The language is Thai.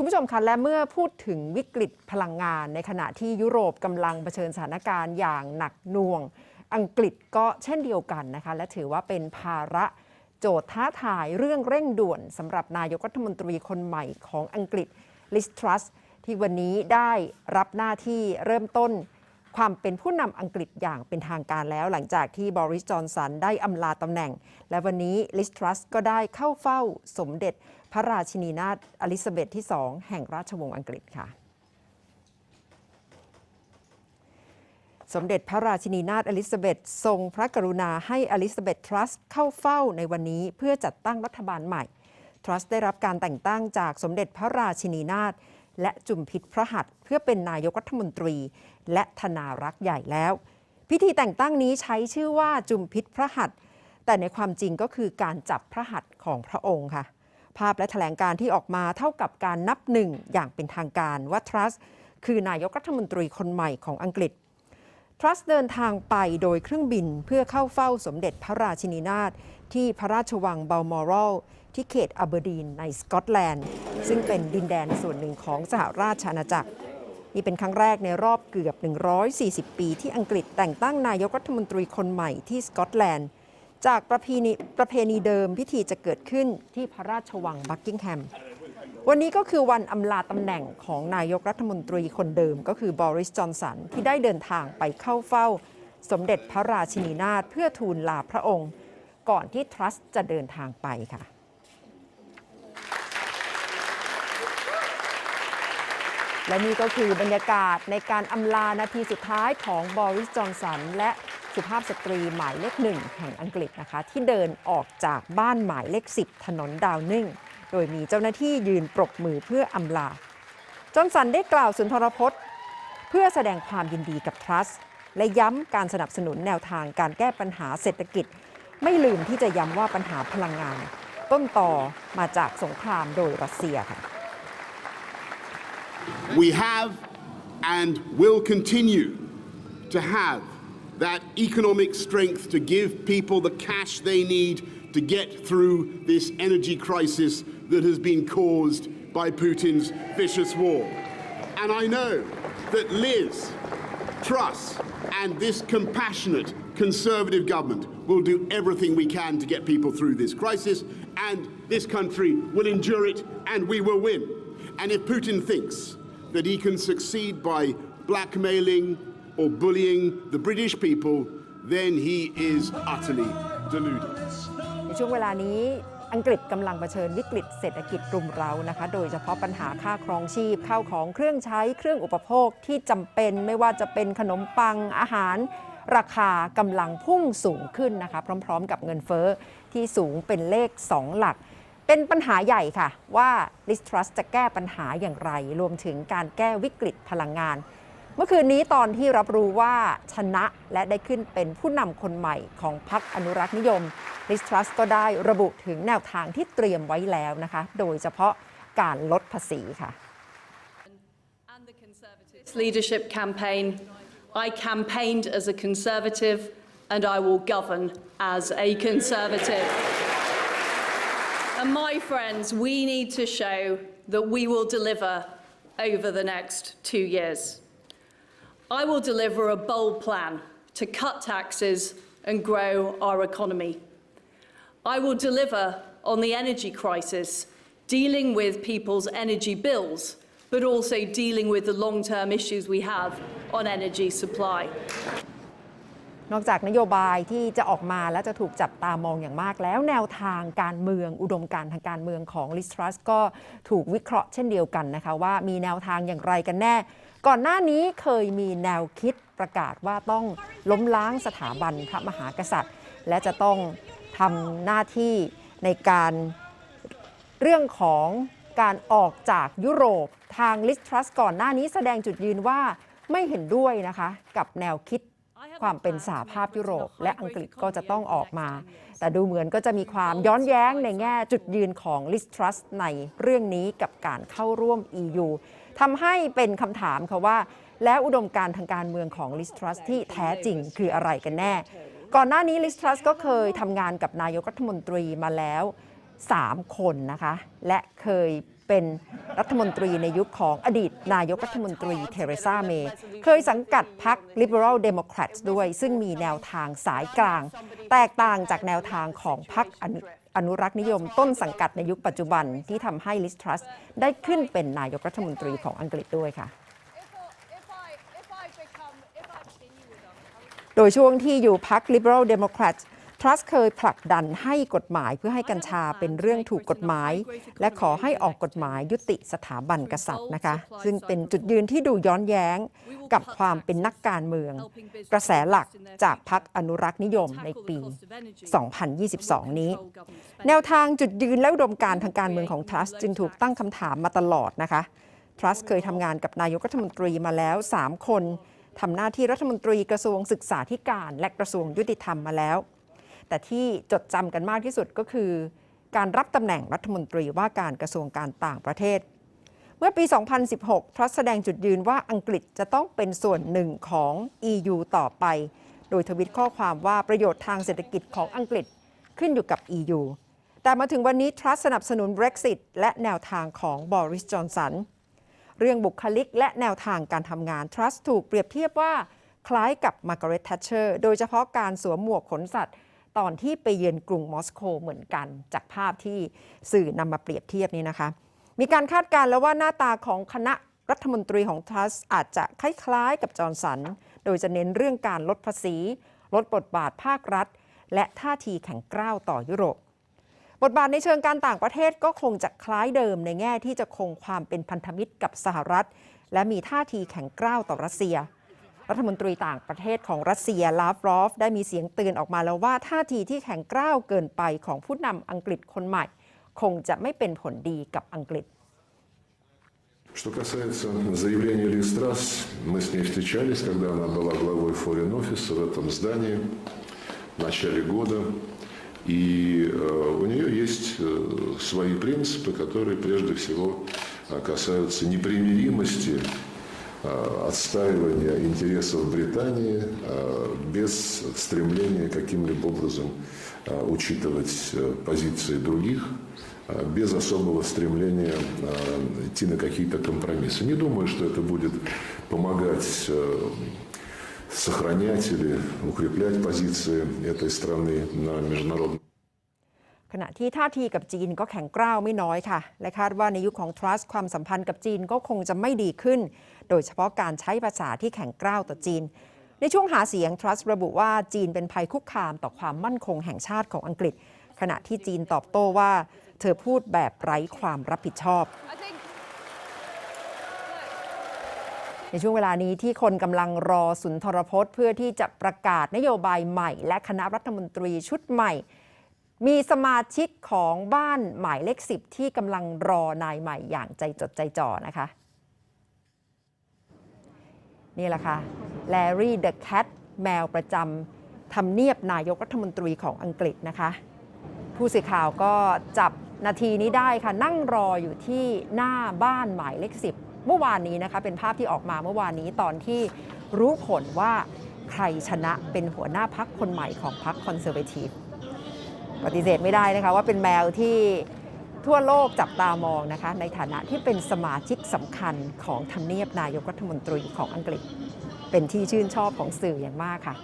คุณผู้ชมคะและเมื่อพูดถึงวิกฤตพลังงาน ในขณะที่ยุโรปกำลังเผชิญสถานการณ์อย่างหนักหน่วง อังกฤษก็เช่นเดียวกันนะคะและถือว่าเป็นภาระโจทย์ท้าทายเรื่องเร่งด่วนสำหรับนายกรัฐมนตรีคนใหม่ของอังกฤษลิสทรัสที่วันนี้ได้รับหน้าที่เริ่มต้น ความเป็นผู้นำอังกฤษอย่างเป็นทางการแล้ว หลังจากที่บริสจอนสันได้อำลาตำแหน่ง และวันนี้ลิสทรัสก็ได้เข้าเฝ้าสมเด็จพระราชินีนาถอลิซาเบธที่2แห่งราชวงศ์อังกฤษค่ะ สมเด็จพระราชินีนาถอลิซาเบธทรงพระกรุณาให้อลิซาเบธทรัสเข้าเฝ้าในวันนี้เพื่อจัดตั้งรัฐบาลใหม่ ทรัสได้รับการแต่งตั้งจากสมเด็จพระราชินีนาถ และจุมพิษพระหัตถ์เพื่อเป็นนายกรัฐมนตรี และธนารักษ์ใหญ่แล้ว พิธีแต่งตั้งนี้ใช้ชื่อว่าจุมพิษพระหัตถ์แต่ในความจริงก็คือการจับพระหัตถ์ของพระองค์ค่ะ ภาพและแถลงการที่ออกมาเท่ากับการนับหนึ่งอย่างเป็นทางการว่าทรัสคือนายกรัฐมนตรีคนใหม่ของอังกฤษ ทรัสเดินทางไปโดยเครื่องบินเพื่อเข้าเฝ้าสมเด็จพระราชินีนาถที่พระราชวังเบลมอรัลที่เขตอับเบอร์ดีนในสกอตแลนด์ ซึ่งเป็นดินแดนส่วนหนึ่งของสหราชอาณาจักร นี่เป็นครั้งแรกในรอบเกือบ 140 ปีที่อังกฤษแต่งตั้งนายกรัฐมนตรีคนใหม่ที่สกอตแลนด์ จากประเพณีประเพณีเดิมพิธีจะเกิดขึ้นที่พระราชวังบักกิงแฮม วันนี้ก็คือวันอำลาตำแหน่งของนายกรัฐมนตรีคนเดิมก็คือบริสจอนสันที่ได้เดินทางไปเข้าเฝ้า สมเด็จพระราชินีนาถเพื่อทูลลาพระองค์ ก่อนที่ทรัสจะเดินทางไปค่ะและนี่ก็คือบรรยากาศในการอำลานาทีสุดท้ายของบริสจอนสันและ สุภาพสตรีหมายเลขหนึ่งแห่งอังกฤษนะคะ ที่เดินออกจากบ้านหมายเลข 10 ถนนดาวนิ่ง โดยมีเจ้าหน้าที่ยืนปรบมือเพื่ออำลาจอห์นสันได้กล่าวสุนทรพจน์ เพื่อแสดงความยินดีกับทรัสและย้ำการสนับสนุนแนวทางการแก้ปัญหาเศรษฐกิจ ไม่ลืมที่จะย้ำว่าปัญหาพลังงาน ต้นต่อมาจากสงครามโดยรัสเซียค่ะ We have and will continue to have that economic strength to give people the cash they need to get through this energy crisis that has been caused by Putin's vicious war. And I know that Liz, Truss, and this compassionate conservative government will do everything we can to get people through this crisis, and this country will endure it, and we will win. And if Putin thinks that he can succeed by blackmailing or bullying the British people, then he is utterly deluded. ในช่วงเวลานี้อังกฤษกำลังเผชิญวิกฤตเศรษฐกิจรุมเร้านะคะ โดยเฉพาะปัญหาค่าครองชีพข้าวของเครื่องใช้เครื่องอุปโภคที่จำเป็นไม่ว่าจะเป็นขนมปังอาหาร ราคากำลังพุ่งสูงขึ้นนะคะ พร้อม ๆ กับเงินเฟ้อที่สูงเป็นเลข 2 หลัก เป็นปัญหาใหญ่ค่ะ ว่าลิสทรัสจะแก้ปัญหาอย่างไร รวมถึงการแก้วิกฤตพลังงาน เมื่อคืนนี้ตอนที่รับรู้ว่าชนะและได้ขึ้นเป็นผู้นำคนใหม่ของพรรคอนุรักษ์นิยมลิสทรัสก็ได้ระบุถึงแนวทางที่เตรียมไว้แล้วนะคะ โดยเฉพาะการลดภาษีค่ะ leadership campaign. I campaigned as a Conservative and I will govern as a Conservative. And my friends, we need to show that we will deliver over the next two years. I will deliver a bold plan to cut taxes and grow our economy. I will deliver on the energy crisis, dealing with people's energy bills, but also dealing with the long term issues we have on energy supply. นอกจากนโยบายที่จะออกมาและจะถูกจับตามองอย่างมากแล้วแนวทางการเมืองอุดมการทางการเมืองของลิสทรัสก็ถูกวิเคราะห์เช่นเดียวกันนะคะว่ามีแนวทางอย่างไรกันแน่ ก่อนหน้านี้เคยมีแนวคิดประกาศว่าต้องล้มล้างสถาบันพระมหากษัตริย์ และจะต้องทำหน้าที่ในการเรื่องของการออกจากยุโรปทางลิสทรัสก่อนหน้านี้แสดงจุดยืนว่าไม่เห็นด้วยนะคะ กับแนวคิด ความเป็นสหภาพยุโรป และอังกฤษก็จะต้องออกมา แต่ดูเหมือนก็จะมีความย้อนแย้งในแง่จุดยืนของลิสทรัสในเรื่องนี้กับการเข้าร่วม EU ทำให้เป็นคำถามค่ะว่า แล้วอุดมการทางการเมืองของลิสทรัสที่แท้จริงคืออะไรกันแน่ ก่อนหน้านี้ลิสทรัสก็เคยทำงานกับนายกรัฐมนตรีมาแล้ว 3 คนนะคะ และเคย เป็นรัฐมนตรีในยุคของอดีตนายกรัฐมนตรีเทเรซาเมย์เคยสังกัดพรรค Liberal Democrats ด้วย ซึ่งมีแนวทางสายกลาง แตกต่างจากแนวทางของพรรคอนุรักษ์นิยมต้นสังกัดในยุคปัจจุบันที่ทำให้ลิสทรัสได้ขึ้นเป็นนายกรัฐมนตรีของอังกฤษด้วยค่ะ โดยช่วงที่อยู่พรรค Liberal Democrats ทรัสเคยผลักดันให้กฎหมายเพื่อให้กัญชาเป็นเรื่องถูกกฎหมาย และขอให้ออกกฎหมายยุติสถาบันกษัตริย์นะคะ ซึ่งเป็นจุดยืนที่ดูย้อนแย้งกับความเป็นนักการเมือง กระแสหลักจากพรรคอนุรักษ์นิยมในปี 2022 นี้ แนวทางจุดยืนและอุดมการณ์ทางการเมืองของทรัสจึงถูกตั้งคำถามมาตลอดนะคะทรัสเคยทำงานกับนายกรัฐมนตรีมาแล้ว 3 คนทำหน้าที่รัฐมนตรีกระทรวงศึกษาธิการ และกระทรวงยุติธรรมมาแล้ว แต่ที่จดจำกันมากที่สุดก็คือ การรับตำแหน่งรัฐมนตรีว่าการกระทรวงการต่างประเทศ เมื่อปี 2016 ทรัสแสดงจุดยืนว่าอังกฤษจะต้องเป็นส่วนหนึ่งของ EU ต่อไป โดยทวิตข้อความว่าประโยชน์ทางเศรษฐกิจของอังกฤษขึ้นอยู่กับ EU แต่มาถึงวันนี้ทรัสสนับสนุน Brexit และแนวทางของบริสจอนสันเรื่องบุคลิกและแนวทางการทำงานทรัสถูกเปรียบเทียบว่าคล้ายกับมาร์กาเร็ต t ท a เชอร์โดยเฉพาะการสวมหมวกขนสัตว์ ตอนที่ไปเยือนกรุงมอสโกเหมือนกัน จากภาพที่สื่อนำมาเปรียบเทียบนี้นะคะ มีการคาดการณ์แล้วว่าหน้าตาของคณะรัฐมนตรีของทรัสอาจจะคล้ายๆ กับจอร์นสัน โดยจะเน้นเรื่องการลดภาษี ลดบทบาทภาครัฐ และท่าทีแข็งกร้าวต่อยุโรป บทบาทในเชิงการต่างประเทศก็คงจะคล้ายเดิมในแง่ที่จะคงความเป็นพันธมิตรกับสหรัฐ และมีท่าทีแข็งกร้าวต่อรัสเซีย รัฐมนตรีต่างประเทศของรัสเซียลาฟรอฟ ได้มีเสียงเตือนออกมาแล้วว่าท่าทีที่แข็งกร้าวเกินไปของผู้นำอังกฤษคนใหม่ คงจะไม่เป็นผลดีกับอังกฤษ Что касается заявления Лиз Трасс, мы с ней встречались, когда она была главой Foreign Office в этом здании в начале года. И э, у нее есть э, свои принципы, которые прежде всего э, касаются непримиримости э, отстаивания интересов Британии э, без стремления каким-либо образом э, учитывать э, позиции других, э, без особого стремления э, идти на какие-то компромиссы. Не думаю, что это будет помогать э, сохранять или укреплять позиции этой страны на международном ขณะที่ท่าทีกับจีนก็แข็งกร้าวไม่น้อยค่ะ และคาดว่าในยุคของทรัสความสัมพันธ์กับจีนก็คงจะไม่ดีขึ้น โดยเฉพาะการใช้ภาษาที่แข็งกร้าวต่อจีน ในช่วงหาเสียงทรัสระบุว่าจีนเป็นภัยคุกคามต่อความมั่นคงแห่งชาติของอังกฤษ ขณะที่จีนตอบโต้ว่า เธอพูดแบบไร้ความรับผิดชอบในช่วงเวลานี้ที่คนกำลังรอสุนทรพจน์ เพื่อที่จะประกาศนโยบายใหม่ และคณะรัฐมนตรีชุดใหม่ มีสมาชิกของบ้านหมายเลขสิบที่กำลังรอนายใหม่อย่างใจจดใจจ่อนะคะ นี่แหละค่ะแลรี่เดอะแคทแมวประจำทำเนียบนายกรัฐมนตรีของอังกฤษนะคะ ผู้สื่อข่าวก็จับนาทีนี้ได้ค่ะ นั่งรออยู่ที่หน้าบ้านหมายเลขสิบเมื่อวานนี้นะคะเป็นภาพที่ออกมาเมื่อวานนี้ตอนที่รู้ผลว่าใครชนะเป็นหัวหน้าพักคนใหม่ของพักคอนเซอร์เวทีฟ ปฏิเสธไม่ได้นะคะว่าเป็นแมวที่ทั่วโลกจับตามองนะคะในฐานะที่เป็นสมาชิกสำคัญของทำเนียบนายกรัฐมนตรีของอังกฤษ เป็นที่ชื่นชอบของสื่ออย่างมากค่ะ